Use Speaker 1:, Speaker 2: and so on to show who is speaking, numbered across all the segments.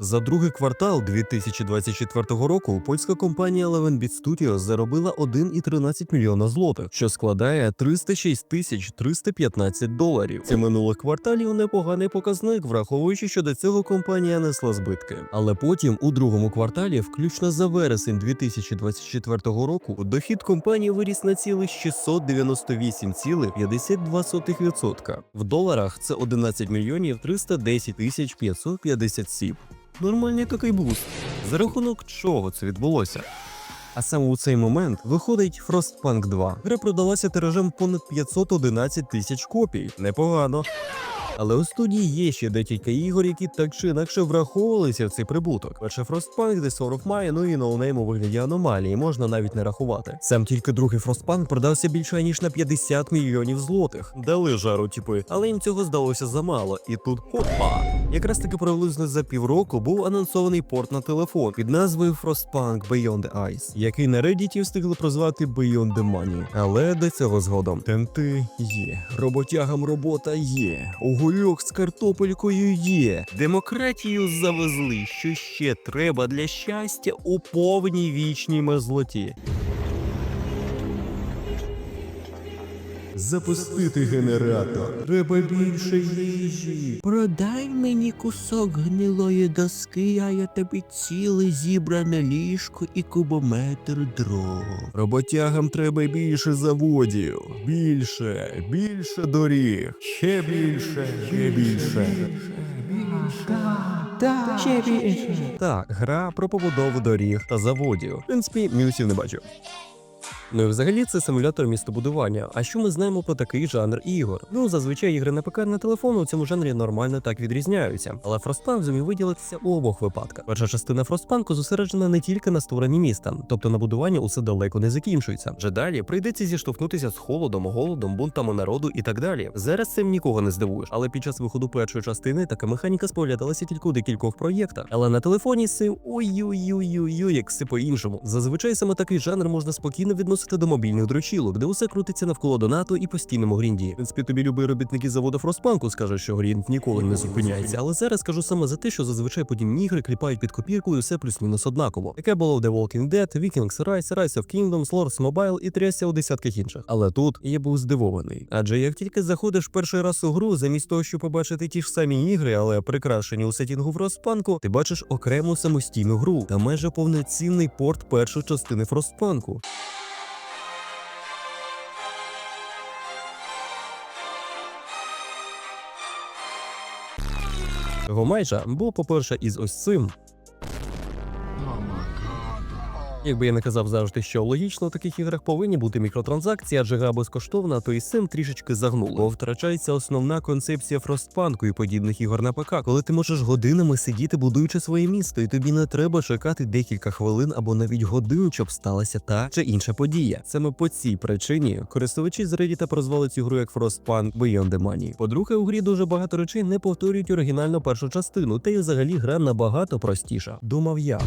Speaker 1: За другий квартал 2024 року польська компанія Eleven Studios заробила 1,13 мільйона злотих, що складає 306 тисяч 315 доларів. Це минулих кварталів непоганий показник, враховуючи, що до цього компанія несла збитки. Але потім, у другому кварталі, включно за вересень 2024 року, дохід компанії виріс на цілих 698,52%. В доларах це 11 мільйонів 310 тисяч 557. Нормальний такий буст. За рахунок чого це відбулося? А саме у цей момент виходить Frostpunk 2. Гра продалася тиражем понад 511 тисяч копій. Непогано. Але у студії є ще декілька ігор, які так чи інакше враховувалися в цей прибуток. Перше Frostpunk, Sword of Mine, ну і Name у вигляді аномалії, можна навіть не рахувати. Сам тільки другий Frostpunk продався більше ніж на 50 мільйонів злотих. Дали жару, типи, але їм цього здалося замало. І тут хопа! Якраз таки приблизно за півроку був анонсований порт на телефон під назвою Frostpunk Beyond the Ice, який на Reddit встигли прозвати Beyond the Money. Але до цього згодом. Тенти є, роботягам робота є, угольок з картопелькою є. Демократію завезли, що ще треба для щастя у повній вічній мерзлоті. Запустити генератор. Треба більше їжі.
Speaker 2: Продай мені кусок гнилої доски, а я тобі ціле зібране ліжко і кубометр дров.
Speaker 1: Роботягам треба більше заводів. Більше, більше доріг. Ще більше, ще більше.
Speaker 2: Так, ще більше.
Speaker 1: Так, гра про побудову доріг та заводів. В принципі, мінусів не бачу. Ну і взагалі це симулятор містобудування. А що ми знаємо про такий жанр ігор? Ну зазвичай ігри на ПК на телефон у цьому жанрі нормально так відрізняються. Але Frostpunk зумів виділитися у обох випадках. Перша частина Frostpunk зосереджена не тільки на створенні міста, тобто на будування усе далеко не закінчується. Вже далі прийдеться зіштовхнутися з холодом, голодом, бунтами народу і так далі. Зараз цим нікого не здивуєш, але під час виходу першої частини така механіка споглядалася тільки у декількох проєктах. Але на телефоні сив ой-ой-ой-ой, як все по-іншому. Зазвичай саме такий жанр можна спокійно відносити до мобільних дрочілок, де усе крутиться навколо донату і постійному грінді. В принципі, тобі любі робітники заводу Фростпанку скажуть, що грінд ніколи не зупиняється. Але зараз кажу саме за те, що зазвичай подібні ігри кліпають під копірку і все плюс-мінус однаково. Таке було в The Walking Dead, Vikings Rise, Rise of Kingdoms, Lords Mobile і трясся у десятках інших. Але тут я був здивований. Адже як тільки заходиш перший раз у гру, замість того, щоб побачити ті ж самі ігри, але прикрашені у сетінгу Фростпанку, ти бачиш окрему самостійну гру та майже повноцінний порт першої частини Фростпанку. Майже був, по-перше, із ось цим. Якби я не казав завжди, що логічно у таких іграх повинні бути мікротранзакції, адже гра безкоштовна, то і з цим трішечки загнуло. Бо втрачається основна концепція фростпанку і подібних ігор на ПК, коли ти можеш годинами сидіти, будуючи своє місто, і тобі не треба чекати декілька хвилин або навіть годин, щоб сталася та чи інша подія. Саме по цій причині користувачі з Reddit прозвали цю гру як Frostpunk Beyond the Money. По-друге, у грі дуже багато речей не повторюють оригінальну першу частину, та й взагалі гра набагато простіша. Думав я.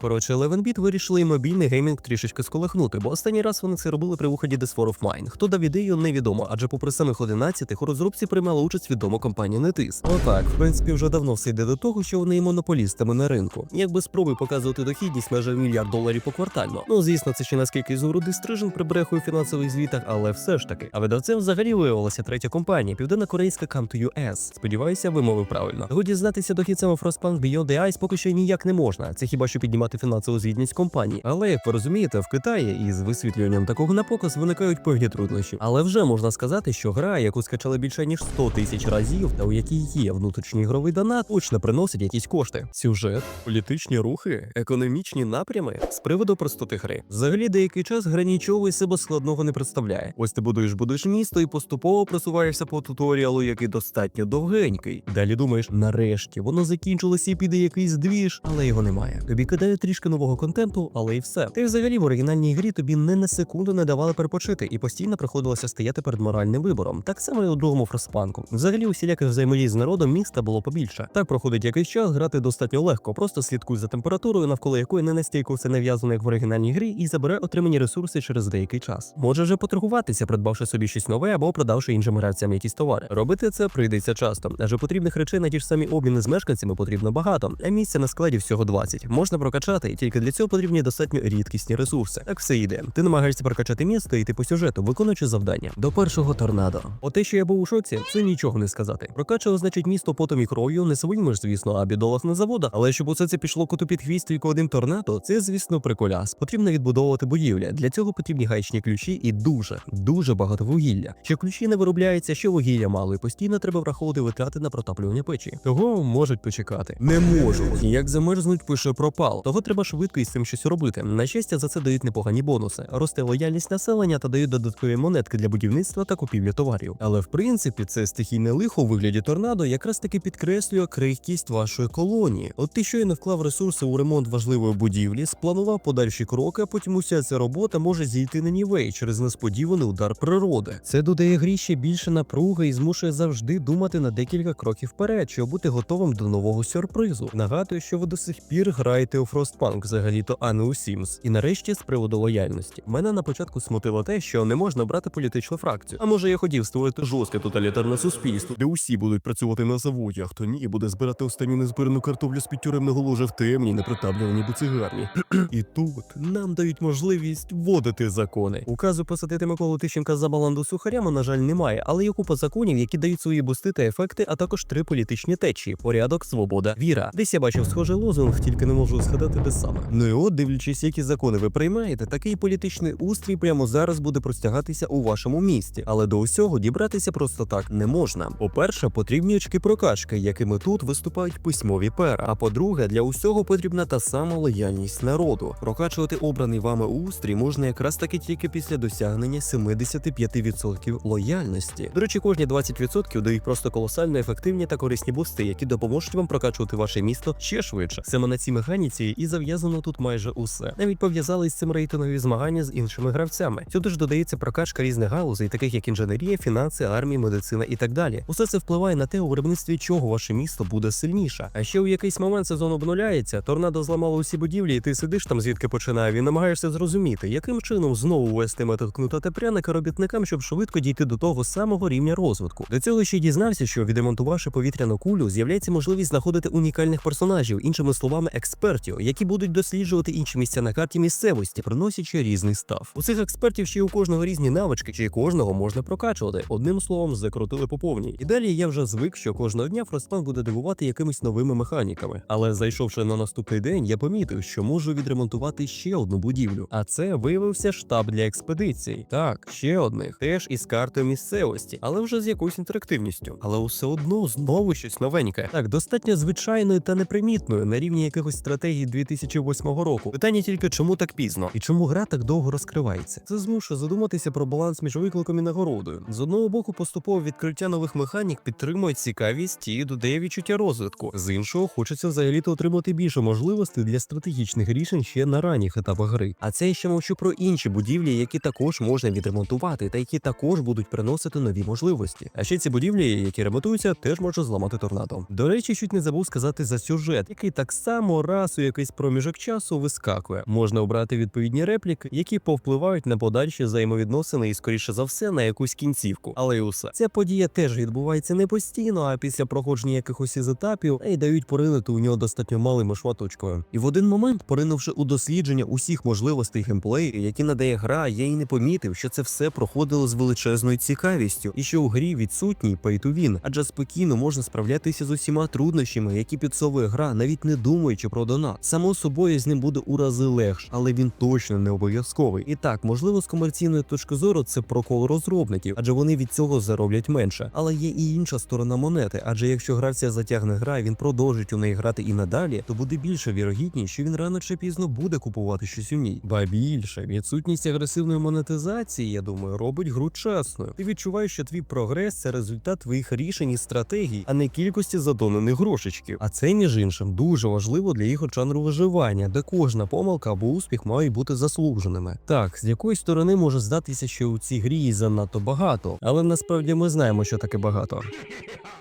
Speaker 1: Коротше, 11-біт вирішили і мобільний геймінг трішечки сколихнути, бо останній раз вони це робили при виході The Sword of Mine. Хто дав ідею, невідомо, адже попри самих 11-х у розробці приймала участь відома компанія NetEase. Отак, в принципі, вже давно все йде до того, що вони є монополістами на ринку. Якби спроби показувати дохідність майже мільярд доларів поквартально. Ну звісно, це ще наскільки згороди стрижен прибрехує у фінансових звітах, але все ж таки. А видавцем взагалі виявилася третя компанія, південно-корейська Come to US. Сподіваюся, вимовив правильно. Того дізнатися дохід саме Frostpunk Beyond the Ice поки що ніяк не можна. Це хіба що піднімати фінансову звітність компанії. Але як ви розумієте, в Китаї із висвітлюванням такого на показ виникають певні труднощі. Але вже можна сказати, що гра, яку скачали більше ніж 100 тисяч разів, та у якій є внутрішній ігровий донат, точно приносить якісь кошти. Сюжет, політичні рухи, економічні напрями з приводу простоти гри. Взагалі, деякий час гра нічого із себе складного не представляє. Ось ти будуєш будуєш місто і поступово просуваєшся по туторіалу, який достатньо довгенький. Далі думаєш, нарешті воно закінчилося і піде якийсь двіж, але його немає. Тобі кидають трішки нового контенту, але і все. Й взагалі в оригінальній грі тобі не на секунду не давали перепочити, і постійно приходилося стояти перед моральним вибором. Так само і у другому фростпанку. Взагалі усіляких взаємодій з народом міста було побільше. Так проходить якийсь час, грати достатньо легко, просто слідкуй за температурою, навколо якої не настільки все нав'язано, як в оригінальній грі, і забере отримані ресурси через деякий час. Може вже поторгуватися, придбавши собі щось нове або продавши іншим гравцям якісь товари. Робити це прийдеться часто, адже потрібних речей на ті ж самі обміни з мешканцями потрібно багато, а місця на складі всього 20. Можна прокачати, і тільки для цього потрібні достатньо рідкісні ресурси. Так все йде. Ти намагаєшся прокачати місто і йти по сюжету, виконуючи завдання. До першого торнадо. О те, що я був у шоці, це нічого не сказати. Прокачало, значить, місто потом і кров'ю, не своїми ж, звісно, а бідолах на заводах. Але щоб усе це пішло коту під хвіст тільки один торнадо, це, звісно, приколяс. Потрібно відбудовувати будівлі. Для цього потрібні гаячні ключі і дуже, дуже багато вугілля. Що ключі не виробляються, що вугілля мало, і постійно треба враховувати витрати на протаплювання печі. Того можуть почекати. Не можуть. Як замерзнуть, пише пропал. Того треба швидко із цим щось робити. На щастя, за це дають непогані бонуси. Росте лояльність населення та дають додаткові монетки для будівництва та купівлі товарів. Але в принципі, це стихійне лихо у вигляді торнадо якраз таки підкреслює крихкість вашої колонії. От ти щойно вклав ресурси у ремонт важливої будівлі, спланував подальші кроки, а потім уся ця робота може зійти на нівей через несподіваний удар природи. Це додає грі ще більше напруги і змушує завжди думати на декілька кроків вперед, щоб бути готовим до нового сюрпризу. Нагадую, що ви до сих пір граєте у Frostpunk, взагалі-то, а не у Sims. І нарешті з приводу лояльності. Мене на початку смутило те, що не можна брати політичну фракцію. А може я хотів створити жорстке тоталітарне суспільство, де усі будуть працювати на заводі, а хто ні, буде збирати останню незбирану картоплю з під тюремного ложа в темній, непритаблюваній буцигарні. І тут нам дають можливість вводити закони. Указу посадити Миколу Тищенка за баланду сухарями, на жаль, немає, але є купа законів, які дають свої бусти та ефекти, а також три політичні течії: порядок, свобода, віра. Десь я бачив схожий лозунг, тільки не можу згадати де саме. Ну і от, дивлячись, які закони ви приймаєте, такий політичний устрій прямо зараз буде простягатися у вашому місті, але до усього дібратися просто так не можна. По-перше, потрібні очки прокачки, якими тут виступають письмові пера. А по-друге, для усього потрібна та сама лояльність народу. Прокачувати обраний вами устрій можна якраз таки тільки після досягнення 75% лояльності. До речі, кожні 20% дають просто колосально ефективні та корисні бусти, які допоможуть вам прокачувати ваше місто ще швидше. Саме на цій механіці і зав'язано тут майже усе. Навіть пов'язали з цим рейтингові змагання з іншими гравцями. Сюди ж додається прокачка різних галузей, таких як інженерія, фінанси, армія, медицина і так далі. Усе це впливає на те, у виробництві чого ваше місто буде сильніше. А ще у якийсь момент сезон обнуляється, торнадо зламало усі будівлі, і ти сидиш там, звідки починає, і намагаєшся зрозуміти, яким чином знову ввести метод кнута та пряника робітникам, щоб швидко дійти до того самого рівня розвитку. До цього ще дізнався, що відремонтувавши повітряну кулю, з'являється можливість знаходити унікальних персонажів, іншими словами, експертів, які будуть досліджувати інші місця на карті місцевості, приносячи різний став. У цих експертів ще й у кожного різні навички, чи кожного можна прокачувати. Одним словом, закрутили по повній. І далі я вже звик, що кожного дня Фростпан буде дивувати якимись новими механіками. Але зайшовши на наступний день, я помітив, що можу відремонтувати ще одну будівлю. А це виявився штаб для експедицій. Так, ще одних, теж із картою місцевості, але вже з якоюсь інтерактивністю. Але усе одно знову щось новеньке. Так, достатньо звичайною та непримітною на рівні якихось стратегій 2008 року. Питання тільки чому так пізно і чому гра так довго розкривається. Це змушує задуматися про баланс між викликом і нагородою. З одного боку, поступове відкриття нових механік підтримує цікавість і додає відчуття розвитку. З іншого, хочеться взагалі-то отримати більше можливостей для стратегічних рішень ще на ранніх етапах гри. А це я ще мовчу про інші будівлі, які також можна відремонтувати, та які також будуть приносити нові можливості. А ще ці будівлі, які ремонтуються, теж може зламати торнадо. До речі, чуть не забув сказати за сюжет, який так само раз у якийсь проміжок часу вискакує. Можна обрати відповідні репліки, які повпливають на подальші взаємовідносини і, скоріше за все, на якусь кінцівку. Але й усе ця подія теж відбувається не постійно, а після проходження якихось із етапів і дають поринути у нього достатньо малими шматочками. І в один момент, поринувши у дослідження усіх можливостей геймплею, які надає гра, я й не помітив, що це все проходило з величезною цікавістю, і що у грі відсутній to адже спокійно можна справлятися з усіма труднощами, які підсовує гра, навіть не думаючи про донат. Само собою з ним буде у рази легш, але він точно не обов'язковий. І так, можливо, з комерційної точки зору це прокол розробників, адже вони від цього зароблять менше. Але є і інша сторона монети, адже якщо гравця затягне гра, і він продовжить у неї грати і надалі, то буде більше вірогідність, що він рано чи пізно буде купувати щось у ній. Ба більше відсутність агресивної монетизації, я думаю, робить гру чесною. Ти відчуваєш, що твій прогрес це результат твоїх рішень і стратегій, а не кількості задонених грошечків. А це між іншим дуже важливо для ігор жанру виживання, де кожна помилка або успіх мають бути заслуженими. Так, з якоїсь сторони може здатися, що у цій грі занадто багато, але насправді ми знаємо, що таке багато.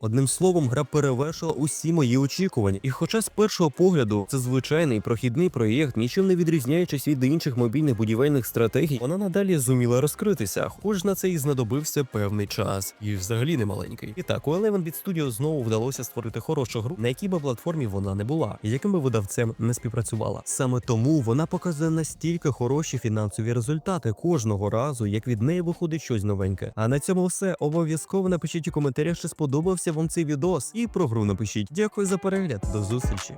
Speaker 1: Одним словом, гра перевершила усі мої очікування, і хоча з першого погляду це звичайний прохідний проєкт, нічим не відрізняючись від інших мобільних будівельних стратегій, вона надалі зуміла розкритися, хоч на це і знадобився певний час, і взагалі не маленький. І так, у Eleven Beat Studio знову вдалося створити хорошу гру, на якій би платформі вона не була, і яким би видавцем не співпрацювала. Саме тому вона показує настільки хороші фінансові результати кожного разу, як від неї виходить щось новеньке. А на цьому все. Обов'язково напишіть у коментарях, чи сподобався вам цей відос, і про гру напишіть. Дякую за перегляд. До зустрічі.